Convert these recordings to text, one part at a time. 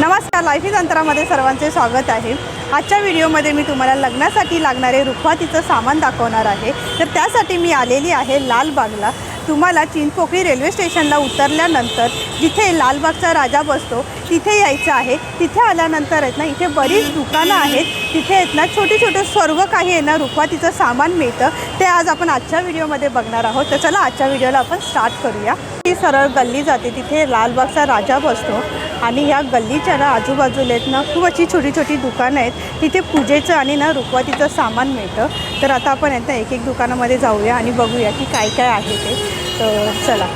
नमस्कार life is अंतरामध्ये सर्वांचे स्वागत आहे. आजच्या व्हिडिओमध्ये मी तुम्हाला लग्नासाठी लागणारे रुखवातीचं सामान दाखवणार आहे. तर त्यासाठी मी आलेली आहे लालबागला. तुम्हाला चिंचपोकळी रेल्वे स्टेशनला उतरल्यानंतर जिथे लालबागचा राजा बसतो तिथे यायचं आहे. तिथे आल्यानंतर आहेत ना इथे बरीच दुकानं आहेत. तिथे आहेत ना छोटे छोटे सर्व काही आहे ना रुखवातीचं सामान मिळतं. ते आज आपण आजच्या व्हिडिओमध्ये बघणार आहोत. तर चला आजच्या व्हिडिओला आपण स्टार्ट करूया. ती सरळ गल्ली जाते तिथे लालबागचा राजा बसतो. आणि या गल्लीच्या ना आजूबाजूला आहेत ना खूप अशी छोटी छोटी दुकानं आहेत. तिथे पूजेचं आणि ना रुखवातीचं सामान मिळतं. तर आता आपण आहेत ना एक एक दुकानामध्ये जाऊया आणि बघूया की काय काय आहे ते. तर चला.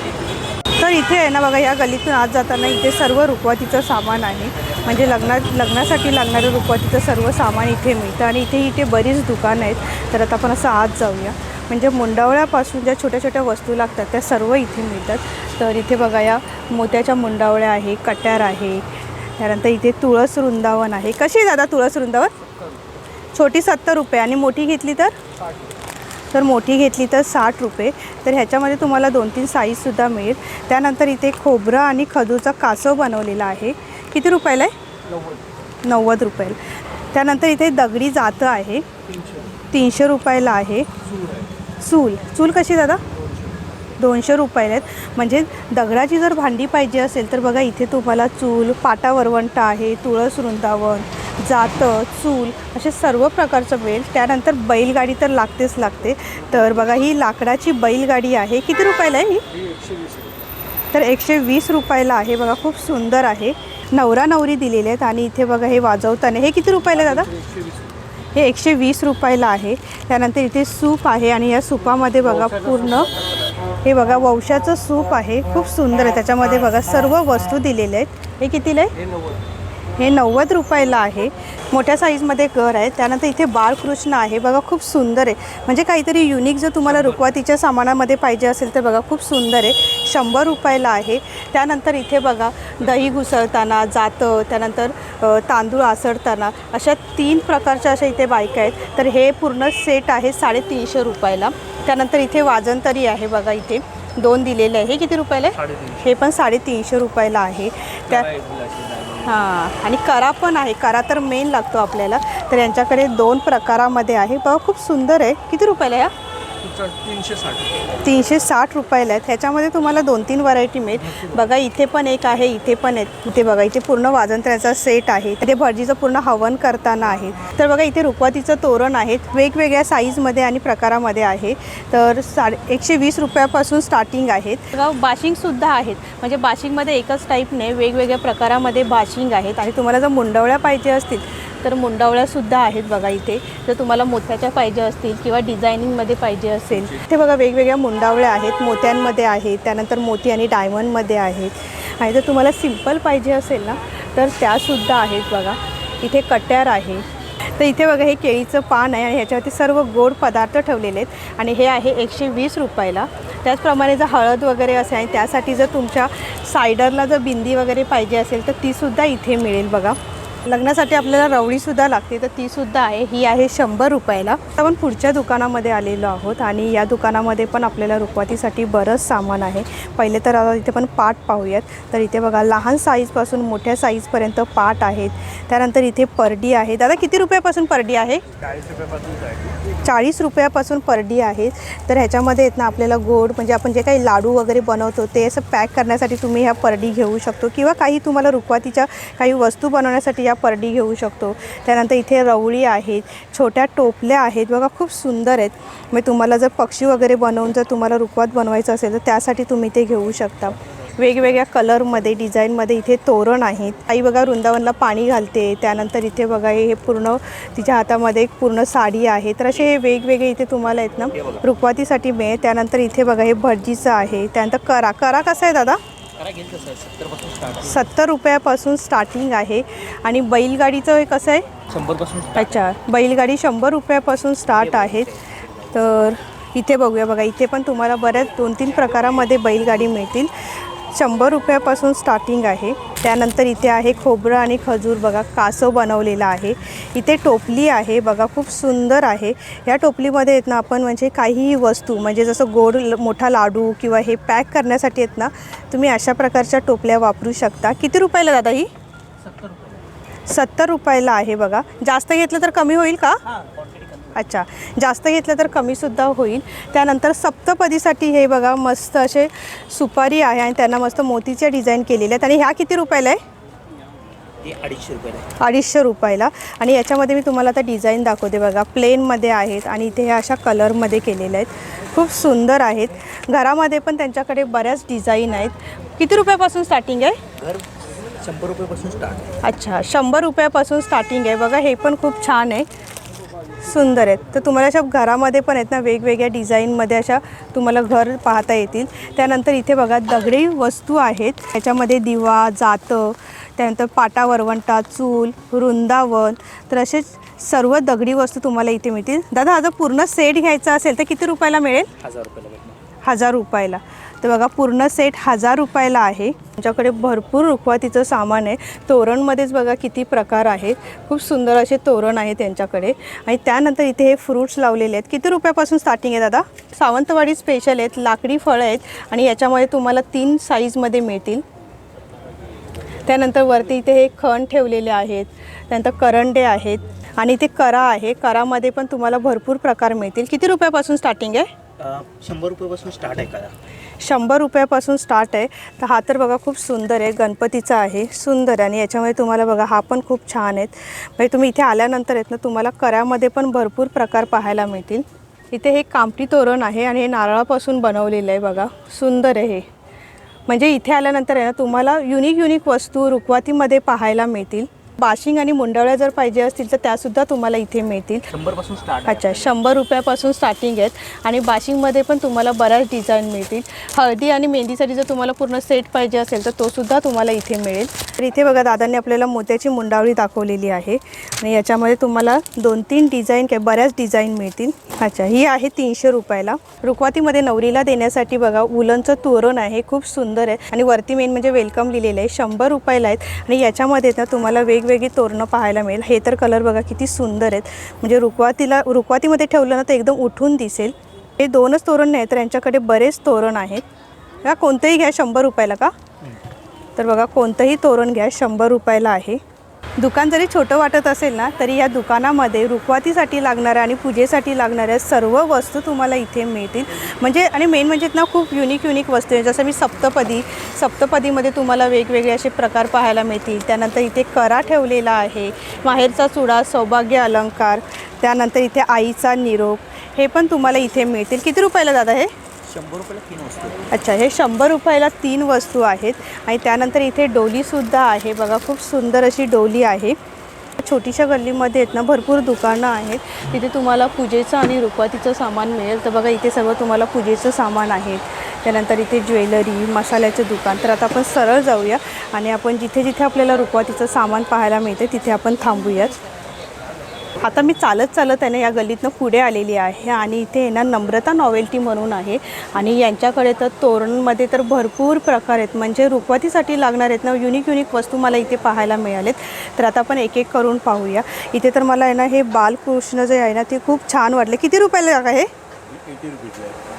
तर इथे आहे ना बघा या गल्लीतून आत जाताना इथे सर्व रुखवातीचं सामान आहे. म्हणजे लग्नात लग्नासाठी लागणारं रुखवातीचं सर्व सामान इथे मिळतं. आणि इथे इथे बरीच दुकानं आहेत. तर आता आपण असं आत जाऊया. म्हणजे मुंडावळ्यापासून ज्या छोट्या छोट्या वस्तू लागतात त्या सर्व इथे मिळतात. तर इथे बघा या मोत्याच्या मुंडावळ्या आहे कट्यार आहे त्यानंतर इथे तुळस वृंदावन आहे. कशी आहे दादा तुळस वृंदावन? छोटी सत्तर रुपये. आणि मोठी घेतली तर? तर मोठी घेतली तर साठ रुपये. तर ह्याच्यामध्ये तुम्हाला दोन तीन साईजसुद्धा मिळेल. त्यानंतर इथे खोबरं आणि खजूरचा कासव बनवलेला आहे. किती रुपयाला आहे? नव्वद रुपयाला. त्यानंतर इथे दगडी जातं आहे. तीनशे रुपयाला आहे. चूल. चूल कशी दादा? दोनशे रुपयाला आहेत. म्हणजे दगडाची जर भांडी पाहिजे असेल तर बघा इथे तुम्हाला चूल पाटा वरवंटा आहे तुळस वृंदावन जातं चूल असे सर्व प्रकारचं मिळेल. त्यानंतर बैलगाडी तर लागतेच लागते. तर बघा ही लाकडाची बैलगाडी आहे. किती रुपयाला आहे ही? तर एकशे वीस रुपयाला आहे. बघा खूप सुंदर आहे. नवरा नवरी दिलेले आहेत आणि इथे बघा हे वाजवताना. हे किती रुपयाला दादा? हे एकशे वीस रुपयाला आहे. त्यानंतर इथे सूप आहे आणि या सूपामध्ये बघा पूर्ण हे बघा वंशाचं सूप आहे. खूप सुंदर आहे. त्याच्यामध्ये बघा सर्व वस्तू दिलेल्या आहेत. हे कितीला आहे? हे नव्वद रुपयाला आहे. मोठ्या साईजमध्ये घर आहे. त्यानंतर इथे बाळकृष्ण आहे. बघा खूप सुंदर आहे. म्हणजे काहीतरी युनिक जर तुम्हाला रुखवातीच्या सामानामध्ये पाहिजे असेल तर बघा खूप सुंदर आहे. शंभर रुपयाला आहे. त्यानंतर इथे बघा दही घुसळताना जातं त्यानंतर तांदूळ आसडताना अशा तीन प्रकारच्या अशा इथे बायका आहेत. तर हे पूर्ण सेट आहे साडेतीनशे रुपयाला. त्यानंतर इथे वाजंतरी आहे बघा इथे. दोन दिलेले आहे. हे किती रुपयाला आहे? हे पण साडेतीनशे रुपयाला आहे. त्या हां आणि करा पण आहे. करा तर मेन लागतो आपल्याला. तर यांच्याकडे दोन प्रकारामध्ये आहे. बघा खूप सुंदर आहे. किती रुपयाला या? तीनशे साठ तीनशे साठ रुपयाला आहेत. ह्याच्यामध्ये तुम्हाला दोन तीन व्हरायटी मिळेल. बघा इथे पण एक आहे इथे पण आहेत इथे बघा इथे पूर्ण वाजंत्र्याचा सेट आहे. इथे भटजीचं पूर्ण हवन करताना आहे. तर बघा इथे रुखवातीचं तोरण आहे. वेगवेगळ्या साईजमध्ये आणि प्रकारामध्ये आहे. तर साडे एकशे वीस रुपयापासून स्टार्टिंग आहेत. बघा बाशिंगसुद्धा आहेत. म्हणजे बाशिंगमध्ये एकच टाईप नाही वेगवेगळ्या प्रकारामध्ये बाशिंग आहेत. आणि तुम्हाला जर मुंडवळ्या पाहिजे असतील तर मुंडावळ्यासुद्धा आहेत बघा इथे. जर तुम्हाला मोत्याच्या पाहिजे असतील किंवा डिझायनिंगमध्ये पाहिजे असेल. इथे बघा वेगवेगळ्या मुंडावळ्या आहेत. मोत्यांमध्ये आहेत त्यानंतर मोती आणि डायमंडमध्ये आहेत. आणि जर तुम्हाला सिंपल पाहिजे असेल ना तर त्यासुद्धा आहेत बघा. इथे कट्यार आहे. तर इथे बघा हे केळीचं पान आहे आणि ह्याच्यावरती सर्व गोड पदार्थ ठेवलेले आहेत. आणि हे आहे एकशे वीस रुपयाला. त्याचप्रमाणे जर हळद वगैरे असे आहे त्यासाठी जर तुमच्या सायडरला जर बिंदी वगैरे पाहिजे असेल तर तीसुद्धा इथे मिळेल बघा. लग्नासाठी आपल्याला रवळीसुद्धा लागते तर तीसुद्धा आहे. ही आहे शंभर रुपयाला. आपण पुढच्या दुकानामध्ये आलेलो आहोत आणि या दुकानामध्ये पण आपल्याला रुखवातीसाठी बरंच सामान आहे. पहिले तर आता इथे पण पाट पाहूयात. तर इथे बघा लहान साईजपासून मोठ्या साईजपर्यंत पाट आहेत. त्यानंतर इथे परडी आहे. दादा किती रुपयापासून परडी आहे? चाळीस रुपयापासून आहे परडी आहेत. तर ह्याच्यामध्ये आहेत ना आपल्याला गोड म्हणजे आपण जे काही लाडू वगैरे बनवतो ते असं पॅक करण्यासाठी तुम्ही ह्या परडी घेऊ शकतो. किंवा काही तुम्हाला रुखवातीच्या काही वस्तू बनवण्यासाठी या परडी घेऊ शकतो. त्यानंतर इथे रवळी आहेत छोट्या टोपल्या आहेत बघा खूप सुंदर आहेत. मग तुम्हाला जर पक्षी वगैरे बनवून जर तुम्हाला रुखवात बनवायचं असेल तर त्यासाठी तुम्ही ते घेऊ शकता. वेगवेगळ्या कलरमध्ये डिझाईनमध्ये इथे तोरण आहेत. आई बघा वृंदावनला पाणी घालते. त्यानंतर इथे बघा हे हे पूर्ण तिच्या हातामध्ये एक पूर्ण साडी आहे. तर असे हे वेगवेगळे इथे तुम्हाला आहेत ना रुखवातीसाठी मिळेल. त्यानंतर इथे बघा हे भटजीचं आहे. त्यानंतर करा करा कसं आहे दादा? आहे. सत्तर रुपयापासून स्टार्टिंग आहे. आणि बैलगाडीचं हे कसं आहे? अच्छा बैलगाडी शंभर रुपयापासून स्टार्ट आहेत तर इथे बघूया बघा. इथे पण तुम्हाला बऱ्याच दोन तीन प्रकारामध्ये बैलगाडी मिळतील. शंभर रुपयापासून स्टार्टिंग आहे. त्यानंतर इथे आहे खोबरं आणि खजूर. बघा कासव बनवलेला आहे. इथे टोपली आहे. बघा खूप सुंदर आहे. या टोपलीमध्ये आहेत ना आपण म्हणजे काहीही वस्तू म्हणजे जसं गोड मोठा लाडू किंवा हे पॅक करण्यासाठी आहेत ना तुम्ही अशा प्रकारच्या टोपल्या वापरू शकता. किती रुपयाला दादा ही? सत्तर रुपये सत्तर रुपयाला आहे बघा. जास्त घेतलं तर कमी होईल का? हां. अच्छा. जास्त घेतलं तर कमीसुद्धा होईल. त्यानंतर सप्तपदीसाठी हे बघा मस्त असे सुपारी आहे आणि त्यांना मस्त मोतीच्या डिझाईन केलेल्या आहेत. आणि ह्या किती रुपयाला आहे? अडीचशे रुपयाला. अडीचशे रुपयाला. आणि याच्यामध्ये मी तुम्हाला आता डिझाईन दाखवते बघा. प्लेनमध्ये आहेत आणि इथे ह्या अशा कलरमध्ये केलेल्या आहेत. खूप सुंदर आहेत. घरामध्ये पण त्यांच्याकडे बऱ्याच डिझाईन आहेत. किती रुपयापासून स्टार्टिंग आहे? घर शंभर रुपयापासून स्टार्ट अच्छा शंभर रुपयापासून स्टार्टिंग आहे. बघा हे पण खूप छान आहे. सुंदर आहेत. तर तुम्हाला अशा घरामध्ये पण आहेत ना वेगवेगळ्या डिझाईनमध्ये अशा तुम्हाला घर पाहता येतील. त्यानंतर इथे बघा दगडी वस्तू आहेत. त्याच्यामध्ये दिवा जातं त्यानंतर पाटा वरवंटा चूल वृंदावन. तर असे सर्व दगडी वस्तू तुम्हाला इथे मिळतील. दादा हा जर पूर्ण सेट घ्यायचा असेल तर किती रुपयाला मिळेल? हजार रुपयाला हजार रुपयाला. तर बघा पूर्ण सेट हजार रुपयाला आहे. आमच्याकडे भरपूर रुखवातीचं सामान आहे. तोरणमध्येच बघा किती प्रकार आहेत. खूप सुंदर असे तोरण आहे त्यांच्याकडे. आणि त्यानंतर इथे हे फ्रूट्स लावलेले आहेत. किती रुपयापासून स्टार्टिंग आहे दादा? सावंतवाडी स्पेशल आहेत लाकडी फळं आहेत आणि याच्यामध्ये तुम्हाला तीन साईजमध्ये मिळतील. त्यानंतर वरती इथे हे खण ठेवलेले आहेत. त्यानंतर करंडे आहेत. आणि इथे करा आहे. करामध्ये पण तुम्हाला भरपूर प्रकार मिळतील. किती रुपयापासून स्टार्टिंग आहे? शंभर रुपयापासून स्टार्ट आहे करा शंभर रुपयापासून स्टार्ट आहे. तर हा तर बघा खूप सुंदर आहे गणपतीचा आहे सुंदर आहे. आणि याच्यामध्ये तुम्हाला बघा हा पण खूप छान आहेत म्हणजे तुम्ही इथे आल्यानंतर आहेत ना तुम्हाला करामध्ये पण भरपूर प्रकार पाहायला मिळतील. इथे हे कामटी तोरण आहे आणि हे नारळापासून बनवलेलं आहे बघा. सुंदर आहे हे. म्हणजे इथे आल्यानंतर आहे ना तुम्हाला युनिक युनिक वस्तू रुखवातीमध्ये पाहायला मिळतील. बाशिंग आणि मुंडवळ्या जर पाहिजे असतील तर त्यासुद्धा तुम्हाला इथे मिळतील. शंभरपासून स्टार्ट अच्छा शंभर रुपयापासून स्टार्टिंग आहेत. आणि बाशिंगमध्ये पण तुम्हाला बऱ्याच डिझाईन मिळतील. हळदी आणि मेहंदीसाठी जर तुम्हाला पूर्ण सेट पाहिजे असेल तर तो सुद्धा तुम्हाला इथे मिळेल. तर इथे बघा दादांनी आपल्याला मोत्याची मुंडावळी दाखवलेली आहे. आणि याच्यामध्ये तुम्हाला दोन तीन डिझाईन काय बऱ्याच डिझाईन मिळतील. अच्छा ही आहे तीनशे रुपयाला. रुखवातीमध्ये नवरीला देण्यासाठी बघा उलनचं तोरण आहे खूप सुंदर आहे. आणि वरती मेन म्हणजे वेलकम लिहिलेलं आहे शंभर रुपयाला आहेत. आणि याच्यामध्ये ना तुम्हाला वेगवेगळी तोरणं पाहायला मिळेल. हे तर कलर बघा किती सुंदर आहेत. म्हणजे रुखवातीला रुखवातीमध्ये ठेवलं ना तर एकदम उठून दिसेल. हे दोनच तोरण नाही तर यांच्याकडे बरेच तोरण आहेत. का कोणतंही घ्या शंभर रुपयाला का? तर बघा कोणतंही तोरण घ्या शंभर रुपयाला आहे. दुकान जरी छोटं वाटत असेल ना तरी या दुकानामध्ये रुखवातीसाठी लागणाऱ्या आणि पूजेसाठी लागणाऱ्या सर्व वस्तू तुम्हाला इथे मिळतील. म्हणजे आणि मेन म्हणजे ना खूप युनिक युनिक वस्तू आहे जसं मी सप्तपदी सप्तपदीमध्ये तुम्हाला वेगवेगळे असे प्रकार पाहायला मिळतील. त्यानंतर इथे करा ठेवलेला आहे. माहेरचा चुडा सौभाग्य अलंकार त्यानंतर इथे आईचा निरोप हे पण तुम्हाला इथे मिळतील. किती रुपयाला दादा हे? शंभर रुपयाला तीन वस्तू अच्छा हे शंभर रुपयाला तीन वस्तू आहेत आणि त्यानंतर इथे डोलीसुद्धा आहे. बघा खूप सुंदर अशी डोली आहे. छोटीशा गल्लीमध्ये आहेत ना भरपूर दुकानं आहेत. तिथे तुम्हाला पूजेचं आणि रुपातीचं सामान मिळेल. तर बघा इथे सर्व तुम्हाला पूजेचं सामान आहे. त्यानंतर इथे ज्वेलरी मसाल्याचं दुकान. तर आता आपण सरळ जाऊया आणि आपण जिथे जिथे आपल्याला रुपातीचं सामान पाहायला मिळते तिथे आपण थांबूयात. आता मी चालत चालत आहे ना या गल्लीतनं पुढे आलेली आहे आणि इथे आहे ना नम्रता नॉवेल्टी म्हणून आहे. आणि यांच्याकडे तर तोरणमध्ये तर भरपूर प्रकार आहेत. म्हणजे रुखवातीसाठी लागणार आहेत ना युनिक युनिक वस्तू मला इथे पाहायला मिळालेत. तर आता आपण एक एक करून पाहूया. इथे तर मला आहे ना हे बालकृष्ण जे आहे ना ते खूप छान वाटले. किती रुपयाला आहे? हे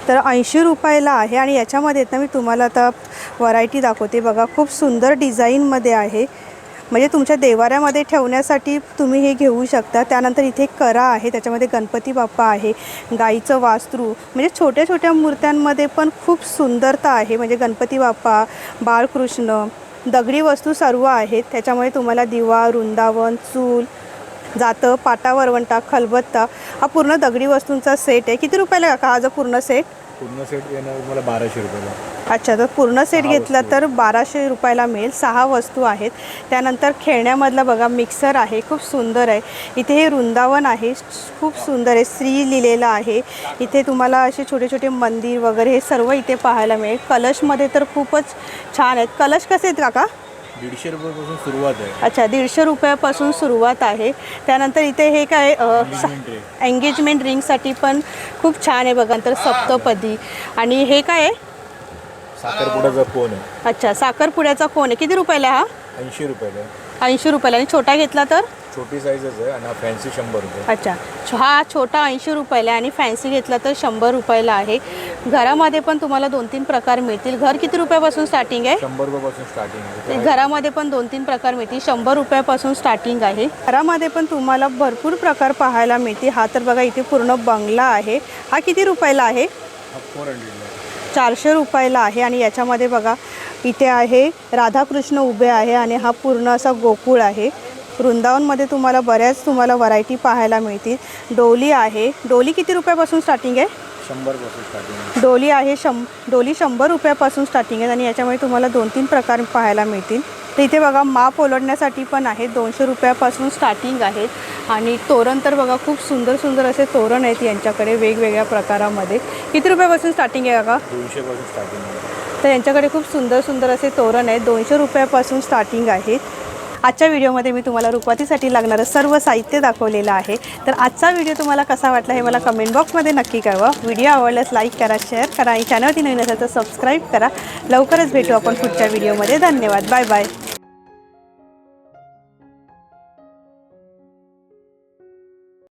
तर ऐंशी रुपयाला आहे. आणि याच्यामध्ये आहेत ना मी तुम्हाला आता व्हरायटी दाखवते. बघा खूप सुंदर डिझाईनमध्ये आहे. म्हणजे तुमच्या देवाऱ्यामध्ये ठेवण्यासाठी तुम्ही हे घेऊ शकता. त्यानंतर इथे करा आहे. त्याच्यामध्ये गणपती बाप्पा आहे. गाईचं वास्त्रू. म्हणजे छोट्या छोट्या मूर्त्यांमध्ये पण खूप सुंदरता आहे. म्हणजे गणपती बाप्पा बाळकृष्ण दगडी वस्तू सर्व आहेत. त्याच्यामुळे तुम्हाला दिवा वृंदावन चूल जातं पाटा वरवंटा खलबत्ता हा पूर्ण दगडी वस्तूंचा सेट आहे. किती रुपयाला का हा जो पूर्ण सेट पूर्ण सेट येणार मला बाराशे रुपयाला. अच्छा तर पूर्ण सेट घेतला तर बाराशे रुपयाला मिळेल. सहा वस्तू आहेत. त्यानंतर खेळण्यामधला बघा मिक्सर आहे खूप सुंदर आहे. इथे हे वृंदावन आहे खूप सुंदर आहे श्री लिहिलेलं आहे. इथे तुम्हाला असे छोटे छोटे मंदिर वगैरे हे सर्व इथे पाहायला मिळेल. कलशमध्ये तर खूपच छान आहेत. कलश कसे आहेत काका? दीडशे रुपयापासून सुरुवात आहे. अच्छा दीडशे रुपयापासून सुरुवात आहे. त्यानंतर इथे हे काय. एंगेजमेंट रिंगसाठी पण खूप छान आहे बघा नंतर सप्तपदी. आणि हे काय आहे? साखरपुड्याचा कोण आहे? अच्छा साखरपुड्याचा कोण आहे? किती रुपयाला हा? ऐंशी रुपयाला. ऐंशी रुपयाला. आणि छोटा घेतला तर? छोटी साईजच आहे आणि हा फॅन्सी शंभर रुपये. अच्छा. छ- हा छोटा ऐंशी रुपयाला आहे आणि फॅन्सी घेतला तर शंभर रुपयाला आहे. घरामध्ये पण तुम्हाला दोन तीन प्रकार मिळतील. घर किती रुपयापासून स्टार्टिंग आहे? शंभर रुपयापासून स्टार्टिंग आहे. घरामध्ये पण दोन तीन प्रकार मिळतील. शंभर रुपयापासून स्टार्टिंग आहे. घरामध्ये पण तुम्हाला भरपूर प्रकार पाहायला मिळतील. हा तर बघा इथे पूर्ण बंगला आहे. हा किती रुपयाला आहे? फोर हंड्रेडला चारशे रुपयाला आहे आणि याच्यामध्ये बघा इथे आहे राधाकृष्ण उभे आहे आणि हा पूर्ण असा गोकुळ आहे. वृंदावनमध्ये तुम्हाला बऱ्याच तुम्हाला व्हरायटी पाहायला मिळतील. डोली आहे. डोली किती रुपयापासून स्टार्टिंग आहे? शंभरपासून स्टार्टिंग आहे. डोली आहे शं डोली शंभर रुपयापासून स्टार्टिंग आहे आणि याच्यामध्ये तुम्हाला दोन तीन प्रकार पाहायला मिळतील. तर इथे बघा माप ओलडण्यासाठी पण आहे. दोनशे रुपयापासून स्टार्टिंग आहेत आणि तोरण तर बघा खूप सुंदर सुंदर असे तोरण आहेत यांच्याकडे वेगवेगळ्या प्रकारामध्ये. किती रुपयापासून स्टार्टिंग आहे बघा दोनशेपासून स्टार्टिंग आहे. तर यांच्याकडे खूप सुंदर सुंदर असे तोरण आहेत. दोनशे रुपयापासून स्टार्टिंग आहेत आजच्या व्हिडिओमध्ये मी तुम्हाला रुपातीसाठी लागणारं सर्व साहित्य दाखवलेलं आहे. तर आजचा व्हिडिओ तुम्हाला कसा वाटला हे मला कमेंट बॉक्समध्ये नक्की कळवा. व्हिडिओ आवडल्यास लाईक करा शेअर करा आणि चॅनलवरती नवीन असेल तर सबस्क्राईब करा. लवकरच भेटू आपण पुढच्या व्हिडिओमध्ये. धन्यवाद. Bye bye